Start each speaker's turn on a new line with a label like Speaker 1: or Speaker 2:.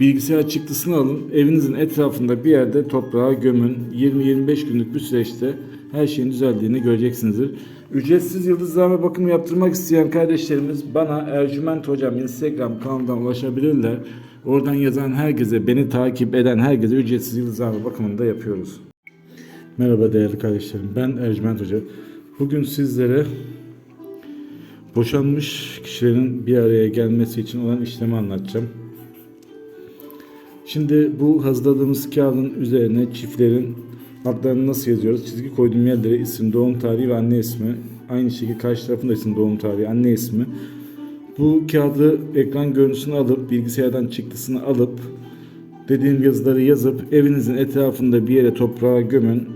Speaker 1: Bilgisayar çıktısını alın, evinizin etrafında bir yerde toprağa gömün. 20-25 günlük bir süreçte her şeyin düzeldiğini göreceksinizdir. Ücretsiz yıldızlama bakımı yaptırmak isteyen kardeşlerimiz bana Ercüment Hocam Instagram kanalından ulaşabilirler. Oradan yazan herkese, beni takip eden herkese ücretsiz yıldızlama bakımını da yapıyoruz. Merhaba değerli kardeşlerim, ben Ercüment Hoca. Bugün sizlere boşanmış kişilerin bir araya gelmesi için olan işlemi anlatacağım. Şimdi bu hazırladığımız kağıdın üzerine çiftlerin adlarını nasıl yazıyoruz? Çizgi koyduğum yerlere isim, doğum tarihi ve anne ismi. Aynı şekilde karşı tarafında isim, doğum tarihi, anne ismi. Bu kağıdı ekran görüntüsünü alıp, bilgisayardan çıktısını alıp, dediğim yazıları yazıp evinizin etrafında bir yere toprağa gömün.